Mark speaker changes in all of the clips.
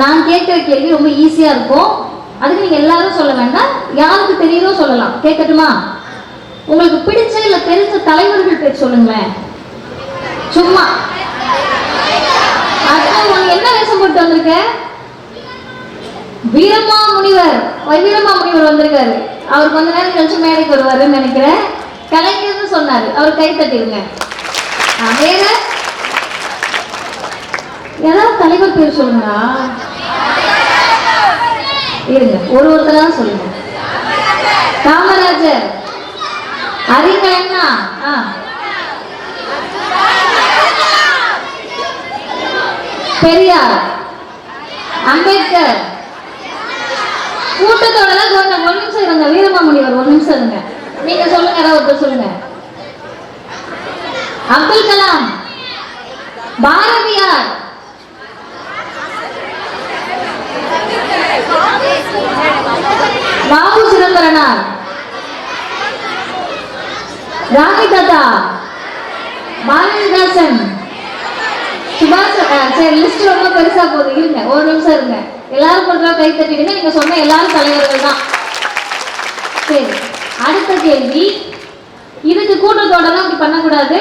Speaker 1: நான் கேட்கிற கேள்வி ரொம்ப ஈஸியா இருக்கும். அதுக்கு நீங்க எல்லாரும் சொல்ல வேண்டாம். யாருக்கு தெரியுதோ சொல்லலாம். கேட்கட்டுமா? உங்களுக்கு பிடிச்ச இல்ல தெரிஞ்ச தலைவர்கள் பேர் சொல்லுங்களேன். சும்மா. என்ன வேஷம் போட்டு வந்திருக்க? வீரமா முனிவர் வை- வீரமா முனிவர் வந்திருக்காரு. அவர் கொஞ்ச நேரம் கழிச்சு மேடைக்கு வருவாருன்னு நினைக்கிறேன். கலைஞர்னு சொன்னாரு. அவர் கை தட்டிடுங்க வேற ஏதாவது தலைவர் பேர் சொல்லுங்களா இருங்க ஒரு ஒருத்தரா சொல்லுங்க. காமராஜர். அறிஞர் அண்ணா ஆ. பெரியார். அம்பேத்கர். கூட்டத்தோட தான் ஒரு ஒரு நிமிஷம் இருங்க வீரமாமுனிவர் ஒரு நிமிஷம் இருங்க. நீங்க சொல்லுங்க யாராவது ஒருத்தர் சொல்லுங்க. அப்துல் கலாம். பாரதியார். பாபு சிதம்பரனார் ராணி தாத்தா பாரதிதாசன் சுபாஷ் சரி லிஸ்ட் ரொம்ப பெருசா போகுது இருங்க ஒரு நிமிஷம் இருங்க எல்லாரும் கொஞ்சம் கை தட்டிடுங்க நீங்க சொன்ன எல்லாரும் தலைவர்கள் தான் சரி அடுத்த கேள்வி. இதுக்கு கூட்டத்தோடலாம் இப்படி பண்ணக்கூடாது.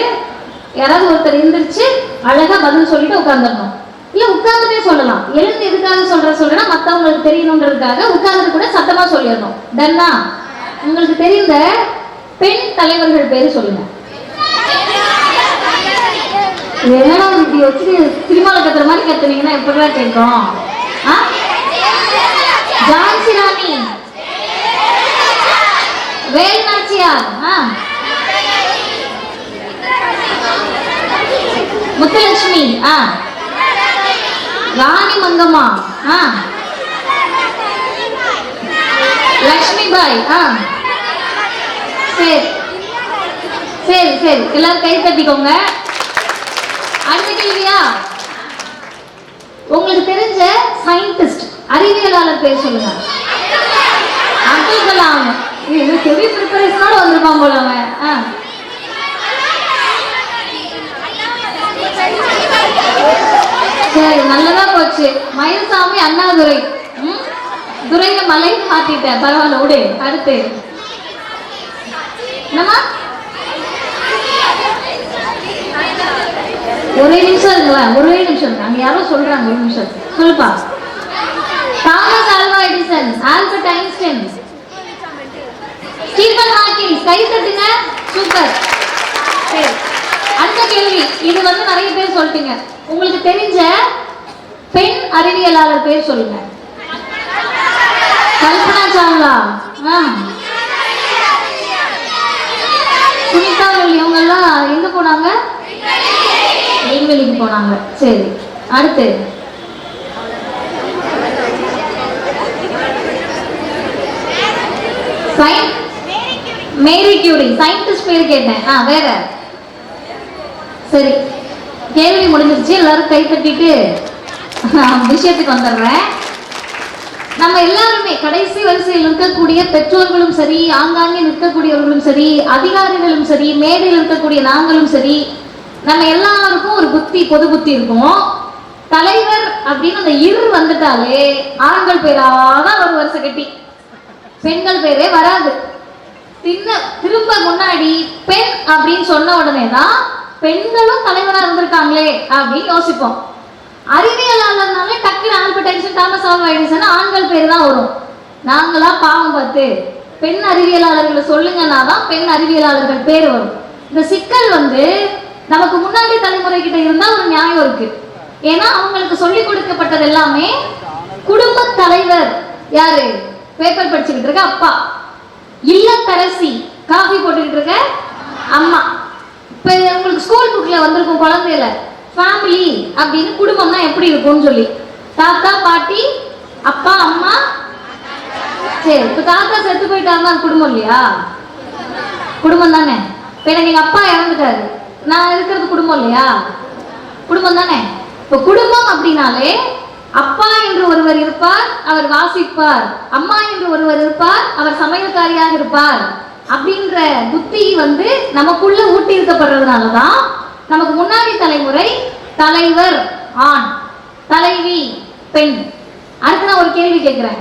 Speaker 1: யாராவது ஒருத்தர் இருந்துருச்சு அழகா பதில் சொல்லிட்டு உட்காந்துடணும் இல்ல உட்கார்ந்துட்டே சொல்லலாம். எழுந்து எதுக்காக சொல்ற சொல்றேன்னா மத்தவங்களுக்கு தெரியணுன்றதுக்காக உட்கார்ந்து கூட சத்தமா சொல்லிடணும். டன்னா உங்களுக்கு தெரிந்த பெண் தலைவர்கள் பேரு சொல்லுங்க. என்னடா இப்படி வச்சு திருமலை கத்துற மாதிரி கத்துனீங்கன்னா எப்படிலாம் கேட்கும்? ஆ? ஜான்சி ராணி. வேல் நாச்சியார். ஆ. முத்துலட்சுமி. ஆ? ராணி மங்கம்மா ஆ. லக்ஷ்மி பாய் ஆ. சரி. சரி சரி. எல்லாரும் கை தட்டிக்கோங்க. அடுத்த கேள்வியா? உங்களுக்கு தெரிஞ்ச சயின்டிஸ்ட் அறிவியலாளர் பேர் சொல்லுங்க. அப்துல் கலாம். இது ஹெவி ப்ரிப்பரேஷனோட வந்திருப்பான் போல அவன். ஆ. சரி நல்லதா போச்சு. மயில்சாமி அண்ணாதுரை. ம்? துரைங்க மலை மாத்திட்டேன் பரவாயில்ல விடு. அடுத்து. என்னம்மா? ஒரே நிமிஷம் இருங்களேன். ஒரே நிமிஷம். அங்க யாரோ சொல்றாங்க ஒரு நிமிஷம். சொல்லுப்பா. Thomas Alva Edison Albert Einstein. Stephen Hawking. கை தட்டுங்க. சூப்பர். சரி. அடுத்த கேள்வி. இது வந்து நிறைய பேர் சொல்லிட்டீங்க. உங்களுக்கு தெரிஞ்ச பெண் அறிவியலாளர் பேர் சொல்லுங்க. கல்பனா சாவ்லா. சுனிதா வெள்ளி இவங்க எல்லாம் எங்க போனாங்க? நெய்வேலிக்கு போனாங்க. சரி. அடுத்து. மேரி கியூரி சயின்டிஸ்ட் பேர் கேட்டேன். ஆ வேற. சரி. கேள்வி முடிஞ்சிருச்சு எல்லாரும் கை தட்டிட்டு விஷயத்துக்கு வந்துடுறேன். நம்ம எல்லாருமே கடைசி வரிசையில் இருக்கக்கூடிய பெற்றோர்களும் சரி ஆங்காங்கே நிற்கக்கூடியவர்களும் சரி அதிகாரிகளும் சரி மேடையில் இருக்கக்கூடிய நாங்களும் சரி நம்ம எல்லாருக்கும் ஒரு புத்தி பொது புத்தி இருக்கும். தலைவர் அப்படின்னு அந்த இரு வந்துட்டாலே ஆண்கள் பேராதான் ஒரு வருஷம் கட்டி. பெண்கள் பேரே வராது. திரும்ப முன்னாடி பெண் அப்படின்னு சொன்ன உடனே தான் பெண்களும் தலைவராக இருந்திருக்காங்களே அப்படின்னு யோசிப்போம். அறிவியலாளர்னாலே டக்குனு ஆல்பர்ட் தாமஸ் ஆல்வா எடிசன் ஆண்கள் பேர் தான் வரும். நாங்களா பாவம் பார்த்து பெண் அறிவியலாளர்களை சொல்லுங்கன்னா தான் பெண் அறிவியலாளர்கள் பேர் வரும். இந்த சிக்கல் வந்து நமக்கு முன்னாடி தலைமுறை கிட்ட இருந்தா ஒரு நியாயம் இருக்கு. ஏன்னா அவங்களுக்கு சொல்லி கொடுக்கப்பட்டது எல்லாமே குடும்ப தலைவர் யாரு? பேப்பர் படிச்சுக்கிட்டு இருக்க அப்பா. இல்லத்தரசி. காஃபி போட்டுக்கிட்டு இருக்க அம்மா. இப்போ உங்களுக்கு ஸ்கூல் புக்கில் வந்திருக்கும் குழந்தையில ஃபேமிலி அப்படின்னு குடும்பம்னா எப்படி இருக்கும்னு சொல்லி. தாத்தா பாட்டி அப்பா அம்மா. சரி இப்போ தாத்தா செத்து போயிட்டாருன்னா அது குடும்பம் இல்லையா? குடும்பம் தானே. இப்போ எனக்கு எங்கள் அப்பா இறந்துட்டாரு. நான் இருக்கிறது குடும்பம் இல்லையா? குடும்பம் தானே. இப்போ குடும்பம் அப்படின்னாலே அப்பா என்று ஒருவர் இருப்பார் அவர் வாசிப்பார். அம்மா என்று ஒருவர் இருப்பார் அவர் சமையல்காரியாக இருப்பார். அப்படின்ற புத்தி வந்து நமக்குள்ள ஊட்டி இருக்கப்படுறதுனாலதான் நமக்கு முன்னாடி தலைமுறை தலைவர் ஆண் தலைவி பெண். அடுத்து நான் ஒரு கேள்வி கேட்கிறேன்.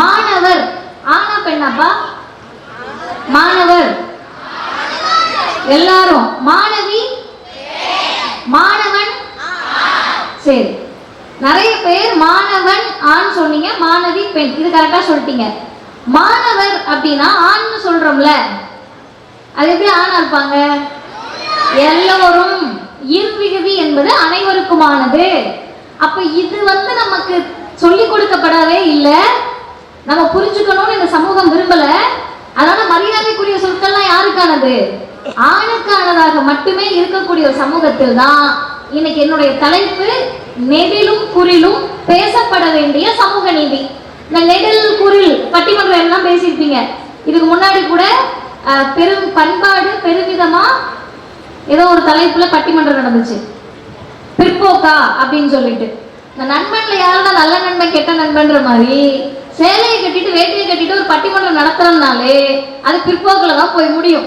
Speaker 1: மாணவர் ஆனா பெண்ணாப்பா? மாணவர். எல்லாரும் மாணவி? மாணவன்? சரி. நிறைய பேர் மாணவன் ஆண் சொன்னீங்க மாணவி பெண். இது கரெக்டா சொல்லிட்டீங்க. மாணவர் அப்படின்னா ஆண்னு சொல்றோம்ல. அது எப்படி ஆணா இருப்பாங்க? எல்லோரும் இர்விகுதி என்பது அனைவருக்குமானது. அப்ப இது வந்து நமக்கு சொல்லி கொடுக்கப்படவே இல்லை. நம்ம புரிஞ்சுக்கணும்னு இந்த சமூகம் விரும்பல. அதனால மரியாதைக்குரிய சொற்கள்லாம் யாருக்கானது? ஆணுக்கானதாக மட்டுமே இருக்கக்கூடிய ஒரு சமூகத்தில் தான் இன்னைக்கு என்னுடைய தலைப்பு நெடிலும் குரிலும் பேசப்பட வேண்டிய சமூக நீதி. நெடல் குரில் பட்டிமன்றம் எல்லாம் பேசியிருப்பீங்க. இதுக்கு முன்னாடி கூட பெரும் பண்பாடு பெருமிதமா ஏதோ ஒரு தலைப்புல பட்டிமன்றம் நடந்துச்சு. பிற்போக்கா அப்படின்னு சொல்லிட்டு. இந்த நண்பன்ல யாருன்னா நல்ல நண்பன் கெட்ட நண்பன்ற மாதிரி சேலையை கட்டிட்டு வேட்டையை கட்டிட்டு ஒரு பட்டிமன்றம் நடத்துறதுனாலே அது பிற்போக்கில் தான் போய் முடியும்.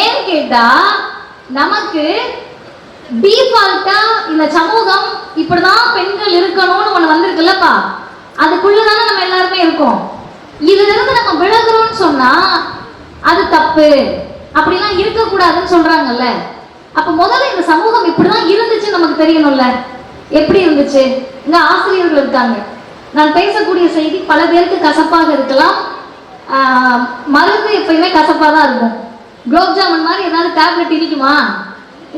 Speaker 1: ஏன்னு கேட்டா நமக்கு டீஃபால்ட்டா இந்த சமூகம் இப்படிதான் பெண்கள் இருக்கணும்னு ஒன்று வந்திருக்குல்லப்பா. அதுக்குள்ளதானே நம்ம எல்லாருமே இருக்கோம். இதுல இருந்து நம்ம விலகுறோம்னு சொன்னா அது தப்பு. அப்படிலாம் இருக்கக்கூடாதுன்னு சொல்றாங்கல்ல. அப்ப முதல்ல இந்த சமூகம் இப்படிதான் இருந்துச்சு நமக்கு தெரியணும்ல. எப்படி இருந்துச்சு? இங்க ஆசிரியர்கள் இருக்காங்க. நான் பேசக்கூடிய செய்தி பல பேருக்கு கசப்பாக இருக்கலாம். மருந்து எப்பயுமே கசப்பா தான் இருக்கும். குலோப் ஜாமுன் மாதிரி ஏதாவது டேப்லெட் இனிக்குமா?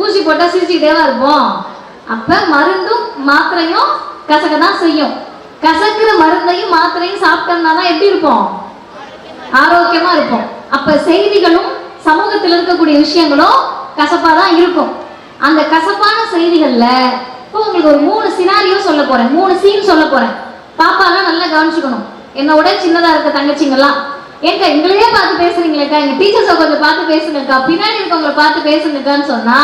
Speaker 1: ஊசி போட்டா தான் இருப்போம். அப்ப மருந்தும் மாத்திரையும் கசக்க தான் செய்யும். கசக்கிற மருந்தையும் மாத்திரையும் சாப்பிட்டோம்னா தான் எப்படி இருப்போம்? ஆரோக்கியமா இருப்போம். அப்ப செய்திகளும் சமூகத்தில் இருக்கக்கூடிய விஷயங்களும் கசப்பா தான் இருக்கும். அந்த கசப்பான செய்திகள்ல இப்போ உங்களுக்கு ஒரு மூணு சினாரியோ சொல்ல போறேன். மூணு சீன் சொல்ல போறேன். பாப்பாலாம் நல்லா கவனிச்சுக்கணும். என்னோட சின்னதா இருக்க தங்கச்சிங்கெல்லாம். ஏங்க எங்களையே பார்த்து பேசுறீங்களேக்கா? எங்க டீச்சர்ஸை கொஞ்சம் பார்த்து பேசுங்கக்கா. பின்னாடி இருக்கவங்களை பார்த்து பேசுங்கக்கான்னு சொன்னா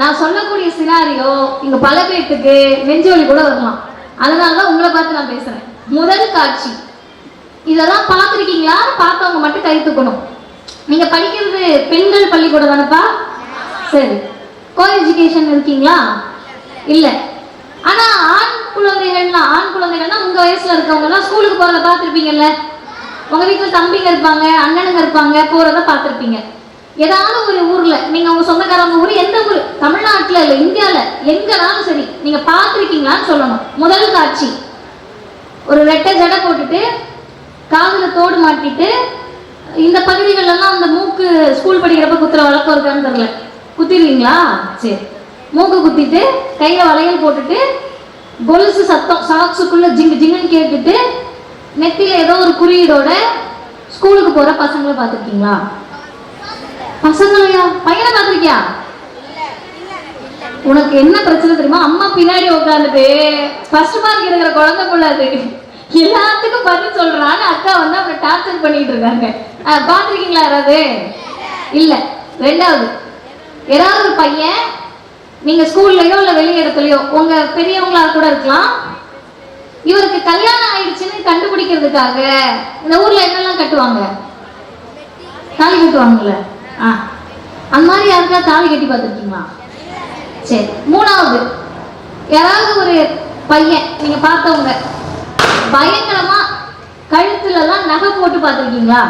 Speaker 1: நான் சொல்லக்கூடிய சினாரியோ இங்க பல பேர்த்துக்கு நெஞ்சு வலி கூட வரலாம். அதனால தான் உங்களை பார்த்து நான் பேசுறேன். முதல் காட்சி. இதெல்லாம் பார்த்துருக்கீங்களா பார்த்தவங்க மட்டும் கை தூக்கணும் நீங்க படிக்கிறது பெண்கள் பள்ளிக்கூடம் தானப்பா? சரி. கோ எஜுகேஷன் இருக்கீங்களா? இல்ல. ஆனா ஆண் குழந்தைகள்னா ஆண் குழந்தைகள்னா உங்க வயசுல இருக்கவங்க எல்லாம் ஸ்கூலுக்கு போறத பார்த்துருப்பீங்கல்ல. உங்க வீட்டுல தம்பிங்க இருப்பாங்க அண்ணனுங்க இருப்பாங்க போறத பார்த்துருப்பீங்க. ஏதாவது ஒரு ஊர்ல நீங்க உங்க சொந்தக்காரங்க ஊர் எந்த ஊர்? தமிழ்நாட்டுல இல்ல இந்தியால எங்கனாலும் சரி நீங்க பார்த்துருக்கீங்களான்னு சொல்லணும். முதல் காட்சி. ஒரு வெட்டை ஜடை போட்டுட்டு காதுல தோடு மாட்டிட்டு இந்த பகுதிகள் எல்லாம் அந்த மூக்கு ஸ்கூல் படிக்கிறப்ப குத்துற வழக்கம் இருக்கான்னு தெரியல. குத்திடுவீங்களா சரி. மூக்கு குத்திட்டு கையில வளையல் போட்டுட்டு கொலுசு சத்தம் சாக்ஸுக்குள்ள ஜிங்கு ஜிங்குன்னு கேட்டுட்டு நெத்தியில ஏதோ ஒரு குறியீடோட ஸ்கூலுக்கு போற பசங்களை பார்த்துருக்கீங்களா? பசங்களையா? பையனை பார்த்துருக்கியா? உனக்கு என்ன பிரச்சனை தெரியுமா? அம்மா பின்னாடி உட்காந்துட்டு ஃபர்ஸ்ட் மார்க் எடுக்கிற குழந்தை போல எல்லாத்துக்கும் பதில் சொல்றான்னு அக்கா வந்து அவரை டார்ச்சர் பண்ணிட்டு இருக்காங்க. அஹ், யாராவது? இல்ல. ரெண்டாவது ஏதாவது ஒரு பையன் நீங்க ஸ்கூல்லயோ இல்ல வெளி இடத்துலயோ உங்க பெரியவங்களா கூட இருக்கலாம். இவருக்கு கல்யாணம் ஆயிடுச்சுன்னு கண்டுபிடிக்கிறதுக்காக இந்த ஊர்ல என்னெல்லாம் கட்டுவாங்க? தாலி கட்டுவாங்கல்ல? ஆ. அந்த மாதிரி யாருக்கா தாலி கட்டி பார்த்துருக்கீங்களா? சரி. மூணாவது. யாராவது ஒரு பையன் நீங்க பார்த்தவங்க பயங்கரமா கழுத்துலலாம் நகை போட்டு பார்த்துருக்கீங்களா?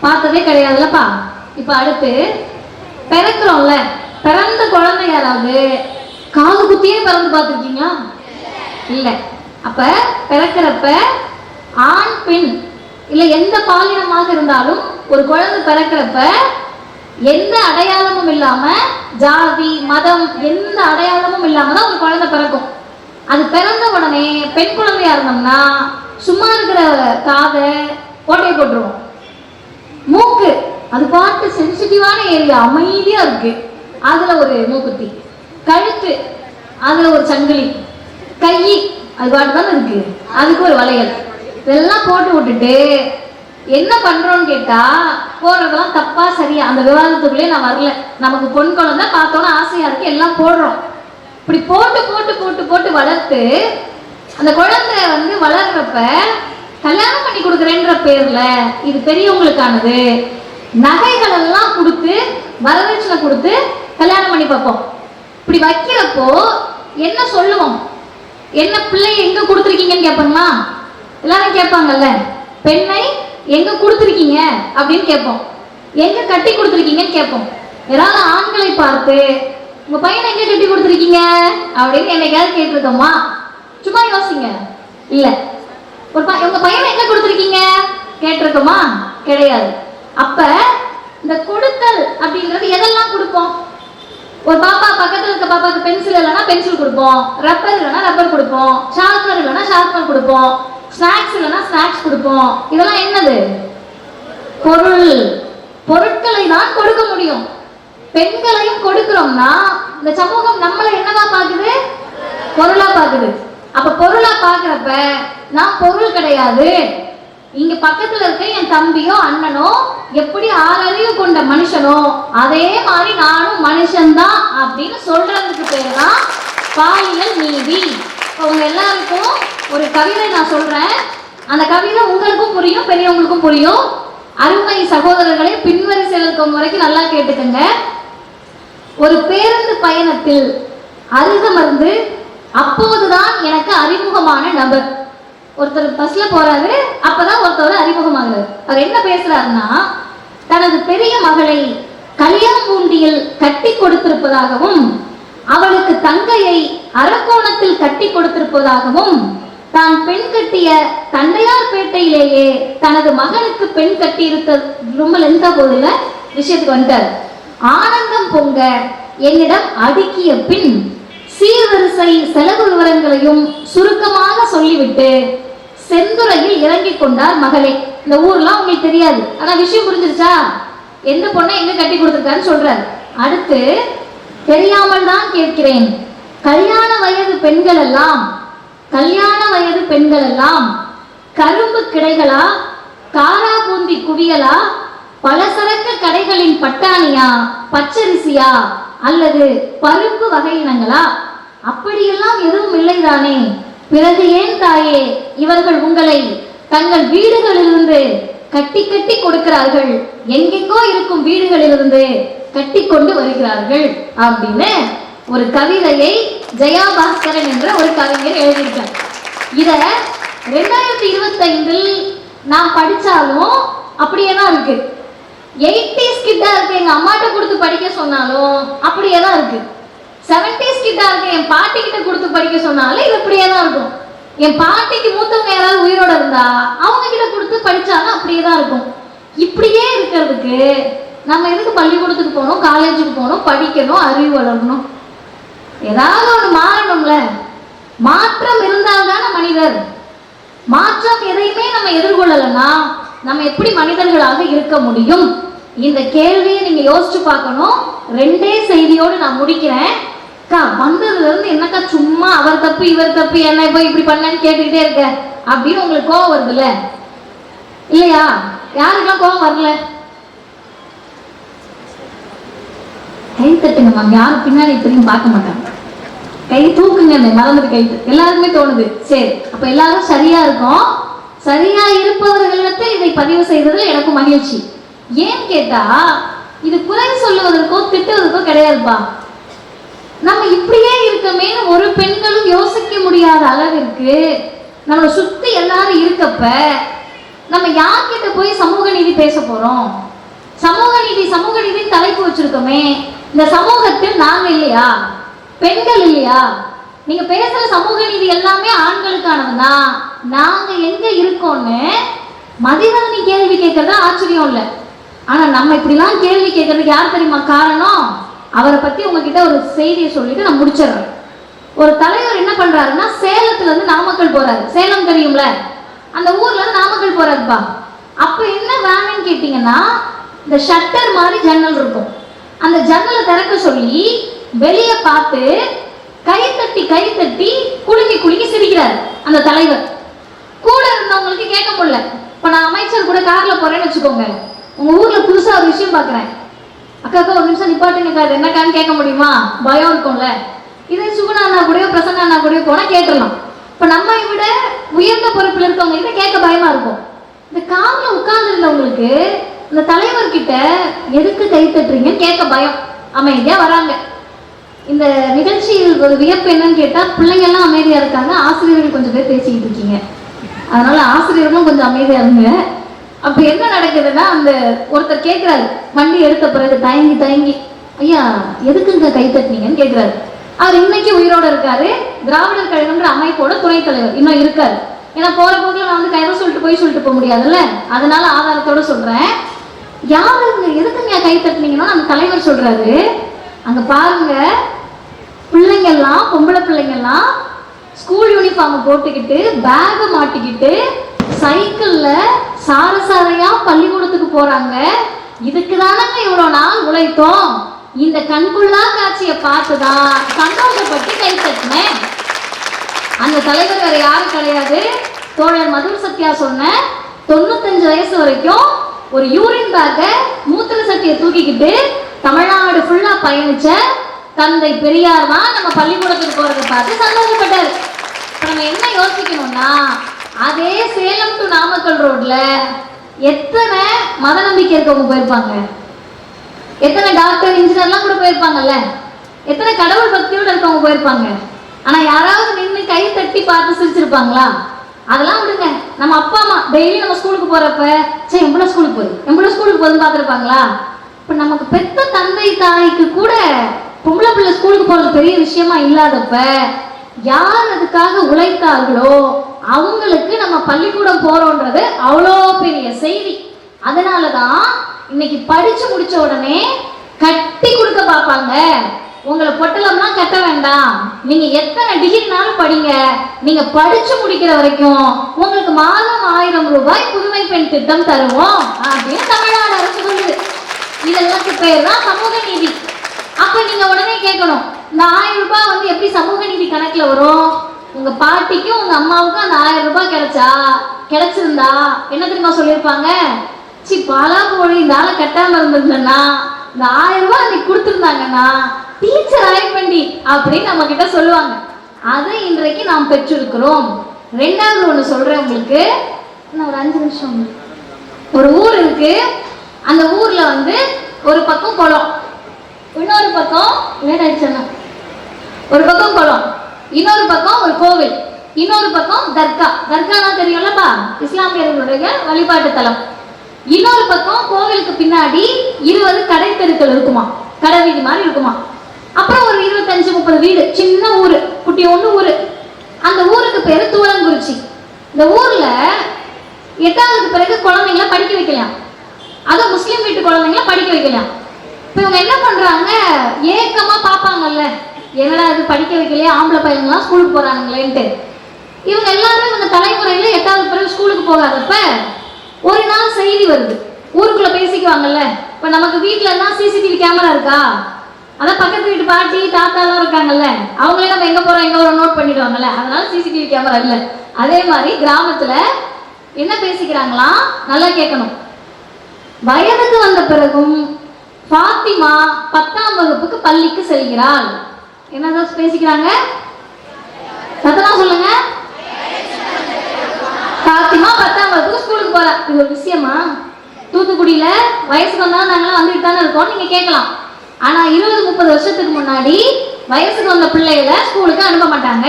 Speaker 1: பார்த்ததே கிடையாதுல்லப்பா. இப்போ அடுத்து பிறக்கிறோம்ல. பிறந்த குழந்தை யாராவது? காது குத்தியே பிறந்து பார்த்துருக்கீங்களா? இல்லை. அப்ப பிறக்கிறப்ப ஆண் பெண் இல்லை எந்த பாலினமாக இருந்தாலும் ஒரு குழந்தை பிறக்கிறப்ப எந்த அடையாளமும் இல்லாம ஜாதி மதம் எந்த அடையாளமும் இல்லாம தான் ஒரு குழந்தை பிறக்கும். அது பிறந்த உடனே பெண் குழந்தையா இருந்தோம்னா சும்மா இருக்கிற காதை ஓட்டையை போட்டுருவோம். மூக்கு அது பார்த்து சென்சிட்டிவான ஏரியா அமைதியா இருக்கு. அதுல ஒரு மூக்குத்தி. கழுத்து அதுல ஒரு சங்கிலி. கை அது பாட்டு தான் இருக்கு. அதுக்கு ஒரு வளையல். இதெல்லாம் போட்டு விட்டுட்டு என்ன பண்றோம்னு கேட்டா போறதெல்லாம் தப்பா சரியா? அந்த விவாதத்துக்குள்ளே நான் வரல. நமக்கு பொன் குழந்தை பார்த்தோன்னா ஆசையா இருக்கு எல்லாம் போடுறோம். இப்படி போட்டு போட்டு போட்டு போட்டு வளர்த்து அந்த குழந்தை வந்து வளர்றப்ப கல்யாணம் பண்ணி கொடுக்குறேன்ற பேர்ல இது பெரியவங்களுக்கானது. நகைகள் எல்லாம் கொடுத்து வரதட்சணை கொடுத்து கல்யாணம் பண்ணி பார்ப்போம். இப்படி வைக்கிறப்போ என்ன சொல்லுவோம்? என்ன பிள்ளை எங்க கொடுத்துருக்கீங்கன்னு கேட்பாங்களா? எல்லாரும் கேட்பாங்கல்ல? பெண்ணை எங்க கொடுத்துருக்கீங்க? அப்படின்னு கேட்போம். எங்க கட்டி கொடுத்துருக்கீங்கன்னு கேட்போம். ஏதாவது ஆண்களை பார்த்து உங்க பையனை எங்க கட்டி கொடுத்துருக்கீங்க? அப்படின்னு என்னைக்காவது கேட்டிருக்கோமா? சும்மா யோசிங்க. இல்ல. ஒரு ப- உங்க பையனை எங்க கொடுத்துருக்கீங்க? கேட்டிருக்கோமா? கிடையாது. அப்ப இந்த கொடுத்தல் அப்படிங்கிறது எதெல்லாம் கொடுப்போம்? ஒரு பாப்பா பக்கத்துல இருக்க பாப்பாக்கு பென்சில் இல்லைன்னா பென்சில் கொடுப்போம். ரப்பர் இல்லைன்னா ரப்பர் கொடுப்போம். ஷார்ப்னர் இல்லைன்னா ஷார்ப்னர் கொடுப்போம். ஸ்நாக்ஸ் இல்லைன்னா ஸ்நாக்ஸ் கொடுப்போம். இதெல்லாம் என்னது? பொருள். பொருட்களை தான் கொடுக்க முடியும். பெண்களையும் கொடுக்கிறோம்னா இந்த சமூகம் நம்மளை என்னவா பாக்குது பொருளா பாக்குது அப்ப பொருளா பாக்குறப்ப நான் பொருள் கிடையாது. இங்க பக்கத்துல இருக்க என் தம்பியோ அண்ணனோ எப்படி ஆளறிவு கொண்ட மனுஷனோ அதே மாதிரி நானும் மனுஷன்தான் அப்படின்னு சொல்றதுக்கு பேரு தான் பாலியல் நீதி. உங்க எல்லாருக்கும் ஒரு கவிதை நான் சொல்றேன். அந்த கவிதை உங்களுக்கும் புரியும் பெரியவங்களுக்கும் புரியும். அருமை சகோதரர்களே பின்வரிசையில் இருக்கும் வரைக்கும் நல்லா கேட்டுக்கங்க. ஒரு பேருந்து பயணத்தில் அருகமர்ந்து அப்போதுதான் எனக்கு அறிமுகமான நபர். ஒருத்தர் பஸ்ல போறாரு அப்பதான் ஒருத்தர் அறிமுகமாகிறார். அவர் என்ன பேசுறாருன்னா தனது பெரிய மகளை கல்யாம்பூண்டியில் கட்டி கொடுத்திருப்பதாகவும் அவளுக்கு தங்கையை அரக்கோணத்தில் கட்டி கொடுத்திருப்பதாகவும் தான் பெண் கட்டிய தண்டையார்பேட்டையிலேயே தனது மகனுக்கு பெண் கட்டி இருக்க ரொம்ப லென்த்தா போதில்ல விஷயத்துக்கு வந்தார் ஆனந்தம் பொங்க என்னிடம் அடுக்கிய பின் சீர்வரிசை செலவு விவரங்களையும் சுருக்கமாக சொல்லிவிட்டு செந்துறையில் இறங்கிக் கொண்டார் மகளே. இந்த ஊர்லாம் உங்களுக்கு தெரியாது. ஆனா விஷயம் புரிஞ்சிருச்சா? எந்த பொண்ணை எங்க கட்டி கொடுத்துருக்காருன்னு சொல்றாரு. அடுத்து தெரியாமல் தான் கேட்கிறேன். கல்யாண வயது பெண்கள் எல்லாம் கல்யாண வயது பெண்கள் எல்லாம் கரும்பு கிடைகளா காரா பூந்தி குவியலா பலசரக்கு கடைகளின் பட்டாணியா பச்சரிசியா அல்லது பருப்பு வகையினங்களா அப்படியெல்லாம் எதுவும் இல்லைதானே. பிறகு ஏன் தாயே இவர்கள் உங்களை தங்கள் வீடுகளிலிருந்து கட்டி கட்டி கொடுக்கிறார்கள். எங்கெங்கோ இருக்கும் வீடுகளிலிருந்து கட்டி கொண்டு வருகிறார்கள். அப்படின்னு ஒரு கவிதையை ஜெயா பாஸ்கரன் என்ற ஒரு கவிஞர் எழுதியிருக்கார். இத ரெண்டாயிரத்தி இருபத்தைந்தில் நான் படிச்சாலும் அப்படியே தான் இருக்கு. எயிட்டிஸ் கிட்ட இருக்கு எங்க அம்மாட்ட கொடுத்து படிக்க சொன்னாலும் அப்படியே தான் இருக்கு. செவன்டிஸ் கிட்ட இருக்கு என் பாட்டி கிட்ட கொடுத்து படிக்க சொன்னாலும் இது அப்படியே தான் இருக்கும். என் பாட்டிக்கு மூத்தவங்க யாராவது உயிரோட இருந்தா அவங்க கிட்ட கொடுத்து படிச்சாலும் அப்படியே தான் இருக்கும். இப்படியே இருக்கிறதுக்கு நம்ம எதுக்கு பள்ளிக்கூடத்துக்கு போகணும் காலேஜுக்கு போகணும் படிக்கணும் அறிவு வளரணும்? ஏதாவது ஒன்று மாறணும்ல. மாற்றம் இருந்தால்தானே மனிதர். மாற்றம் எதையுமே நம்ம எதிர்கொள்ளலைன்னா நம்ம எப்படி மனிதர்களாக இருக்க முடியும்? இந்த கேள்வியை நீங்க யோசிச்சு பார்க்கணும். ரெண்டே செய்தியோடு நான் முடிக்கிறேன். அக்கா வந்ததுல இருந்து என்னக்கா சும்மா அவர் தப்பு இவர் தப்பு என்ன இப்போ இப்படி பண்ணேன்னு கேட்டுக்கிட்டே இருக்க? அப்படின்னு உங்களுக்கு கோவம் வருதுல்ல? இல்லையா? யாருக்கெல்லாம் கோவம் வரல? கை தட்டுங்க மேம் யாரும் பின்னாடி இப்படியும் பார்க்க மாட்டாங்க. கை தூக்குங்க மறந்துட்டு கை எல்லாருக்குமே தோணுது. சரி அப்ப எல்லாரும் சரியா இருக்கும். சரியா இருப்பவர்களிடத்தில் இதை பதிவு செய்ததில் எனக்கு மகிழ்ச்சி. ஏன் கேட்டா இது குறை சொல்லுவதற்கோ திட்டுவதற்கோ கிடையாதுப்பா. நம்ம இப்படியே இருக்கமேன்னு ஒரு பெண்களும் யோசிக்க முடியாத அளவிற்கு நம்மளை சுத்தி எல்லாரும் இருக்கப்ப நம்ம யார்கிட்ட போய் சமூக நீதி பேச போறோம்? சமூக நீதி சமூக நீதி தலைப்பு வச்சிருக்கோமே. இந்த சமூகத்தில் நாங்க இல்லையா? பெண்கள் இல்லையா? நீங்க பேசுற சமூக நீதி எல்லாமே ஆண்களுக்கானதுன்னா நாங்க எங்க இருக்கோம்னு மதிவதனி கேள்வி கேட்கறது ஆச்சரியம் இல்லை. ஆனா நம்ம இப்படிலாம் கேள்வி கேட்கறதுக்கு யார் தெரியுமா காரணம்? அவரை பற்றி உங்ககிட்ட ஒரு செய்தியை சொல்லிட்டு நான் முடிச்சிடுறேன். ஒரு தலைவர் என்ன பண்றாருன்னா சேலத்துல இருந்து நாமக்கல் போறாரு. சேலம் தெரியும்ல? அந்த ஊர்ல இருந்து நாமக்கல் போறாருப்பா. அப்ப என்ன வேணும்னு கேட்டீங்கன்னா இந்த ஷட்டர் மாதிரி ஜன்னல் இருக்கும். அந்த ஜன்னலை திறக்க சொல்லி வெளியே பார்த்து கை தட்டி கை தட்டி குலுங்கி குலுங்கி சிரிக்கிறார் அந்த தலைவர். கூட இருந்தவங்களுக்கு கேட்க முடியல. இப்ப நான் அமைச்சர் கூட கார்ல போறேன்னு வச்சுக்கோங்க. உங்க ஊர்ல புதுசா ஒரு விஷயம் பாக்குறேன். அக்கா அக்கா ஒரு நிமிஷம் நிப்பாட்டுங்க அது என்னக்கான்னு கேட்க முடியுமா? பயம் இருக்கும்ல. இதே சுகுணா அண்ணா கூடயோ பிரசன்னா அண்ணா கூடயோ போனால் கேட்டுடலாம் இப்போ நம்மை விட உயர்ந்த பொறுப்பில் இருக்கவங்க கிட்ட கேட்க பயமா இருக்கும். இந்த காரில் உட்கார்ந்துருந்தவங்களுக்கு இந்த தலைவர்கிட்ட எதுக்கு கை தட்டுறீங்கன்னு கேட்க பயம். அமைதியாக வராங்க. இந்த நிகழ்ச்சியில் ஒரு வியப்பு என்னன்னு கேட்டால் பிள்ளைங்கள்லாம் அமைதியாக இருக்காங்க. ஆசிரியர்கள் கொஞ்சம் பேர் பேசிக்கிட்டு இருக்கீங்க. அதனால ஆசிரியர்களும் கொஞ்சம் அமைதியாக இருங்க. அப்ப என்ன நடக்குதுன்னா அந்த ஒருத்தர் கேட்கிறாரு வண்டி எடுத்த பிறகு தயங்கி தயங்கி. ஐயா எதுக்குங்க கை தட்டினீங்கன்னு கேட்கிறாரு. அவர் இன்னைக்கு உயிரோட இருக்காரு. திராவிடர் கழகம்ன்ற அமைப்போட துணைத் தலைவர் இன்னும் இருக்காரு. ஏன்னா போற போக்குல நான் வந்து கையில சொல்லிட்டு போய் சொல்லிட்டு போக முடியாதுல்ல? அதனால ஆதாரத்தோட சொல்றேன். யாருங்க எதுக்குங்க கை தட்டினீங்கன்னா அந்த தலைவர் சொல்றாரு. அங்க பாருங்க பிள்ளைங்கெல்லாம் பொம்பளை பிள்ளைங்கெல்லாம் ஸ்கூல் யூனிஃபார்ம் போட்டுக்கிட்டு பேக்கை மாட்டிக்கிட்டு சைக்கிள்ல சார சாரையா பள்ளிக்கூடத்துக்கு போறாங்க. இதுக்கு தானங்க இவ்வளவு நாள் உழைத்தோம். இந்த கண்குள்ளா காட்சியை பார்த்துதான் சந்தோஷப்பட்டு கை தட்டினேன். அந்த தலைவர் வேற யாரும் கிடையாது. தோழர் மதுர் சத்யா சொன்ன தொண்ணூத்தஞ்சு வயசு வரைக்கும் ஒரு யூரின் பேக்க மூத்திர சட்டியை தூக்கிக்கிட்டு தமிழ்நாடு ஃபுல்லா பயணிச்ச தந்தை பெரியார் தான் நம்ம பள்ளிக்கூடத்துக்கு போறதை பார்த்து சந்தோஷப்பட்டார். நம்ம என்ன யோசிக்கணும்னா அதே சேலம் டு நாமக்கல் ரோட்ல எத்தனை மத நம்பிக்கை இருக்கவங்க போயிருப்பாங்க? எத்தனை டாக்டர் இன்ஜினியர்லாம் கூட போயிருப்பாங்கல்ல? எத்தனை கடவுள் பக்தியோட இருக்கவங்க போயிருப்பாங்க? ஆனா யாராவது நின்று கை தட்டி பார்த்து சிரிச்சிருப்பாங்களா? அதெல்லாம் விடுங்க. நம்ம அப்பா அம்மா டெய்லி நம்ம ஸ்கூலுக்கு போறப்ப சரி எவ்வளவு ஸ்கூலுக்கு போகுது? எவ்வளவு ஸ்கூலுக்கு போகுதுன்னு பார்த்துருப்பாங்களா? இப்ப நமக்கு பெத்த தந்தை தாய்க்கு கூட பொம்பளை பிள்ளை ஸ்கூலுக்கு போறது பெரிய விஷயமா இல்லாதப்ப யார் அதுக்காக உழைத்தார்களோ அவங்களுக்கு நம்ம பள்ளிக்கூடம் போறோன்றது அவ்வளோ பெரிய செய்தி. அதனாலதான் இன்னைக்கு படிச்சு முடிச்ச உடனே கட்டி கொடுக்க பார்ப்பாங்க. உங்களை பொட்டலம்லாம் கட்ட வேண்டாம். நீங்க எத்தனை டிகிரினாலும் படிங்க. நீங்க படிச்சு முடிக்கிற வரைக்கும் உங்களுக்கு மாதம் ஆயிரம் ரூபாய் புதுமை பெண் திட்டம் தருவோம் அப்படின்னு தமிழ்நாடு அரசு சொல்லுது. இதெல்லாம் பேர் தான் சமூக நீதி. அப்ப நீங்க உடனே கேட்கணும் இந்த ஆயிரம் ரூபாய் வந்து எப்படி சமூக நீதி கணக்குல வரும்? உங்க பாட்டிக்கும் உங்க அம்மாவுக்கும் அந்த ஆயிரம் ரூபாய் கிடைச்சா கிடைச்சிருந்தா என்ன தெரியுமா சொல்லியிருப்பாங்க? சி பாலா கோழி இந்த ஆளை கட்டாம இருந்திருந்தேன்னா இந்த ஆயிரம் ரூபாய் அன்னைக்கு கொடுத்துருந்தாங்கன்னா டீச்சர் ஆயிப்பண்டி அப்படின்னு நம்ம கிட்ட சொல்லுவாங்க. அதை இன்றைக்கு நாம் பெற்றிருக்கிறோம். ரெண்டாவது ஒன்று சொல்கிறேன் உங்களுக்கு. இன்னும் ஒரு அஞ்சு நிமிஷம். ஒரு ஊர் இருக்கு. அந்த ஊரில் வந்து ஒரு பக்கம் குளம். இன்னொரு பக்கம் லேட் ஒரு பக்கம் குளம். இன்னொரு பக்கம் ஒரு கோவில் இன்னொரு பக்கம் தர்கா. தர்கானா தெரியும்லப்பா? இஸ்லாமியர்களுடைய வழிபாட்டு தலம். இன்னொரு பக்கம் கோவிலுக்கு பின்னாடி இருபது கடை தெருக்கள் இருக்குமா? கடை வீதி மாதிரி இருக்குமா? அப்புறம் ஒரு இருபத்தஞ்சு முப்பது வீடு. சின்ன ஊரு குட்டி ஒன்று ஊரு. அந்த ஊருக்கு பேரு தூரங்குறிச்சி. இந்த ஊர்ல எட்டாவதுக்கு பிறகு குழந்தைங்கள படிக்க வைக்கலாம் அதுவும் முஸ்லீம் வீட்டு குழந்தைங்கள படிக்க வைக்கலாம் இப்போ இவங்க என்ன பண்றாங்க? ஏக்கமா பார்ப்பாங்கல்ல. என்னடா இது படிக்க வைக்கலையே ஆம்பளை பையன்லாம் ஸ்கூலுக்கு போகிறாங்களேன்ட்டு இவங்க எல்லாருமே இந்த தலைமுறையில் எட்டாவது பிறகு ஸ்கூலுக்கு போகாதப்ப ஒரு நாள் செய்தி வருது. ஊருக்குள்ளே பேசிக்குவாங்கல்ல இப்போ நமக்கு வீட்டிலலாம் சிசிடிவி கேமரா இருக்கா? அதான் பக்கத்து வீட்டு பாட்டி தாத்தாலாம் இருக்காங்கல்ல அவங்களே நம்ம எங்கே போகிறோம் எங்கே வரோம் நோட் பண்ணிடுவாங்கல்ல அதனால சிசிடிவி கேமரா இல்லை. அதே மாதிரி கிராமத்தில் என்ன பேசிக்கிறாங்களாம்? நல்லா கேட்கணும் வயதுக்கு வந்த பிறகும் ஃபாத்திமா பத்தாம் வகுப்புக்கு பள்ளிக்கு செல்கிறாள். என்னதான் பேசிக்கிறாங்க? சத்தமா சொல்லுங்க. ஃபாத்திமா பத்தாம் வகுப்பு ஸ்கூலுக்கு போறா. இது ஒரு விஷயமா? தூத்துக்குடியில வயசுக்கு வந்தாலும் நாங்களாம் வந்துட்டு தானே இருக்கோம். நீங்க கேட்கலாம். ஆனா இருபது முப்பது வருஷத்துக்கு முன்னாடி வயசுக்கு வந்த பிள்ளைகளை ஸ்கூலுக்கு அனுப்ப மாட்டாங்க.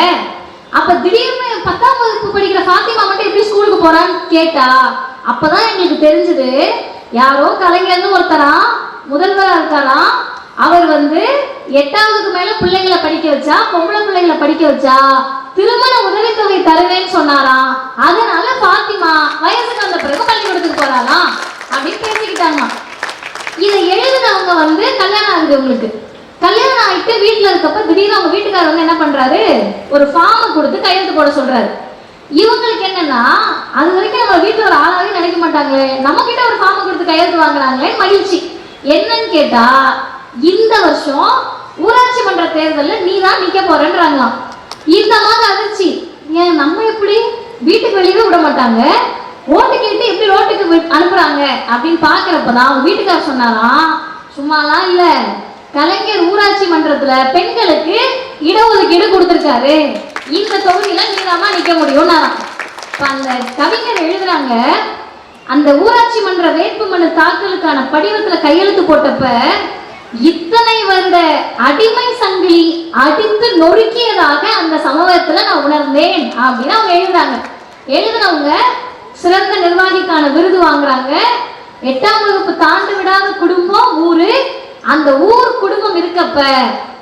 Speaker 1: அப்ப திடீர்னு பத்தாம் வகுப்பு படிக்கிற ஃபாத்திமா மட்டும் எப்படி ஸ்கூலுக்கு போறான்னு கேட்டா அப்பதான் எங்களுக்கு தெரிஞ்சது யாரோ கலைஞர்னு ஒருத்தரா முதல்வரா இருக்காராம். அவர் வந்து எட்டாவதுக்கு மேல பிள்ளைங்களை படிக்க வச்சா பொம்பளை பிள்ளைங்களை படிக்க வச்சா திருமண உதவித்தொகை தருவேன்னு சொன்னாராம் அதனால பாத்திமா வயசுக்கு வந்த பிறகு பள்ளிக்கூடத்துக்கு போறாளாம் அப்படின்னு பேசிக்கிட்டாங்க. இதை எழுதினவங்க வந்து கல்யாணம் ஆகுது உங்களுக்கு கல்யாணம் ஆயிட்டு வீட்டுல இருக்கப்ப திடீர்னு அவங்க வீட்டுக்காரர் வந்து என்ன பண்றாரு? ஒரு ஃபார்மை கொடுத்து கையெழுத்து போட சொல்றாரு. இவங்களுக்கு என்னன்னா அது வரைக்கும் நம்ம வீட்டுல ஒரு ஆளாவே நினைக்க மாட்டாங்களே. நம்ம கிட்ட ஒரு ஃபார்மை கொடுத்து கையெழுத்து வாங்குறாங்களே மகிழ்ச்சி. என்னன்னு கேட்டா இந்த வருஷம் ஊராட்சி தேர்தலில் நீ தான் நிக்க போறேன்றாங்களாம். இந்த மாதிரி அதிர்ச்சி ஏன் நம்ம எப்படி வீட்டுக்கு வெளியவே விட மாட்டாங்க? ஓட்டு கேட்டு எப்படி ரோட்டுக்கு அனுப்புறாங்க? அப்படின்னு பாக்குறப்பதான் அவங்க வீட்டுக்காரர் சொன்னாராம். சும்மாலாம் இல்ல. கலைஞர் ஊராட்சி மன்றத்துல பெண்களுக்கு இடஒதுக்கீடு கொடுத்துருக்காரு. இந்த தொகுதியில நீதாமா நிக்க முடியும் இப்ப அந்த கவிஞர் எழுதுறாங்க அந்த ஊராட்சி மன்ற வேட்புமனு தாக்கலுக்கான படிவத்துல கையெழுத்து போட்டப்ப இத்தனை வந்த வருட அடிமை சங்கிலி அடித்து நொறுக்கியதாக அந்த சமூகத்துல நான் உணர்ந்தேன் அப்படின்னு அவங்க எழுதுறாங்க. எழுதுனவங்க சிறந்த நிர்வாகிக்கான விருது வாங்குறாங்க. எட்டாம் வகுப்பு தாண்டு விடாத குடும்பம் ஊரு. அந்த ஊர் குடும்பம் இருக்கப்ப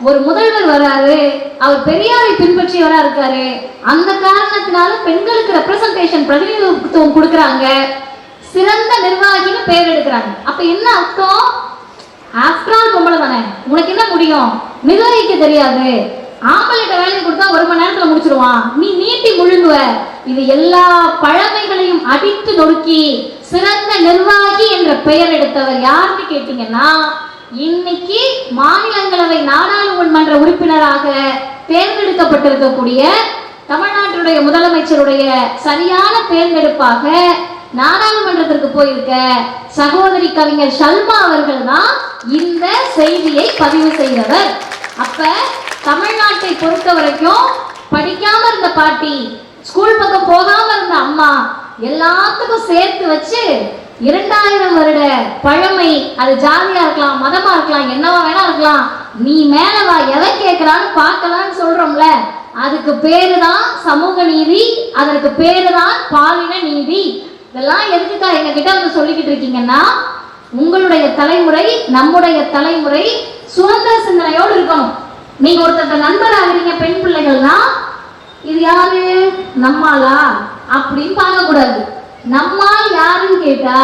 Speaker 1: ஒரு முதல்வர் வராரு அவர் பெரியாரை பின்பற்றியவரா இருக்காரு. அந்த காரணத்தினால பெண்களுக்கு ரெப்ரசன்டேஷன் பிரதிநிதித்துவம் கொடுக்குறாங்க. சிறந்த நிர்வாகின்னு பேர் எடுக்கிறாங்க. அப்ப என்ன அர்த்தம்? ஆஃப்டர் பொம்பளை தானே உனக்கு என்ன முடியும்? நிர்வகிக்க தெரியாது. ஆம்பளைகிட்ட வேலையை கொடுத்தா ஒரு மணி நேரத்துல முடிச்சிருவான். நீ நீட்டி முழுங்குவ. இது எல்லா பழமைகளையும் அடித்து நொறுக்கி சிறந்த நிர்வாகி என்ற பெயர் எடுத்தவர் யாருன்னு கேட்டீங்கன்னா இன்னைக்கு மாநிலங்களவை நாடாளுமன்ற உறுப்பினராக தேர்ந்தெடுக்கப்பட்டிருக்கக்கூடிய தமிழ்நாட்டுடைய முதலமைச்சருடைய சரியான தேர்ந்தெடுப்பாக நாடாளுமன்றத்திற்கு போயிருக்க சகோதரி கவிஞர் ஷல்மா அவர்கள் தான் இந்த செய்தியை பதிவு செய்தவர். அப்ப தமிழ்நாட்டை பொறுத்த வரைக்கும் படிக்காம இருந்த பாட்டி ஸ்கூல் பக்கம் போகாம இருந்த அம்மா எல்லாத்துக்கும் சேர்த்து வச்சு இரண்டாயிரம் வருட பழமை அது ஜாதியா இருக்கலாம் மதமா இருக்கலாம் என்னவா வேணா இருக்கலாம் நீ மேலவா எதை கேட்கறான்னு பார்க்கலான்னு சொல்றோம்ல அதுக்கு பேரு தான் சமூக நீதி அதற்கு பேரு தான் பாலின நீதி. இதெல்லாம் எதுக்குக்கா எங்க கிட்ட வந்து சொல்லிக்கிட்டு இருக்கீங்கன்னா உங்களுடைய தலைமுறை நம்முடைய தலைமுறை சுதந்திர சிந்தனையோடு இருக்கணும். நீங்க ஒருத்தர் நண்பர் ஆகிறீங்க பெண் பிள்ளைகள்னா இது யாரு? நம்மாளா? அப்படின்னு பார்க்கக்கூடாது. நம்மால் யாருன்னு கேட்டா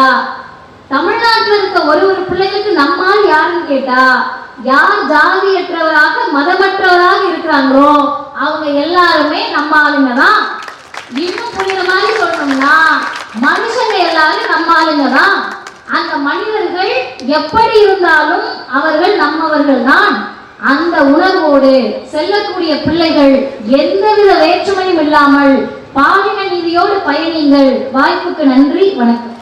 Speaker 1: தமிழ்நாட்டில் இருக்க ஒரு ஒரு பிள்ளைகளுக்கு நம்மால் யாருன்னு கேட்டா யார் ஜாதியற்றவராக மதமற்றவராக இருக்கிறாங்களோ அவங்க எல்லாருமே நம்ம ஆளுங்க தான் இன்னும் புரியுற மாதிரி சொல்லணும்னா மனுஷங்க எல்லாரும் நம்ம ஆளுங்க தான். அந்த மனிதர்கள் எப்படி இருந்தாலும் அவர்கள் நம்மவர்கள் தான். அந்த உணர்வோடு செல்லக்கூடிய பிள்ளைகள் எந்தவித வேற்றுமையும் இல்லாமல் பாலின நீதியோடு பயணிங்கள் வாய்ப்புக்கு நன்றி வணக்கம்.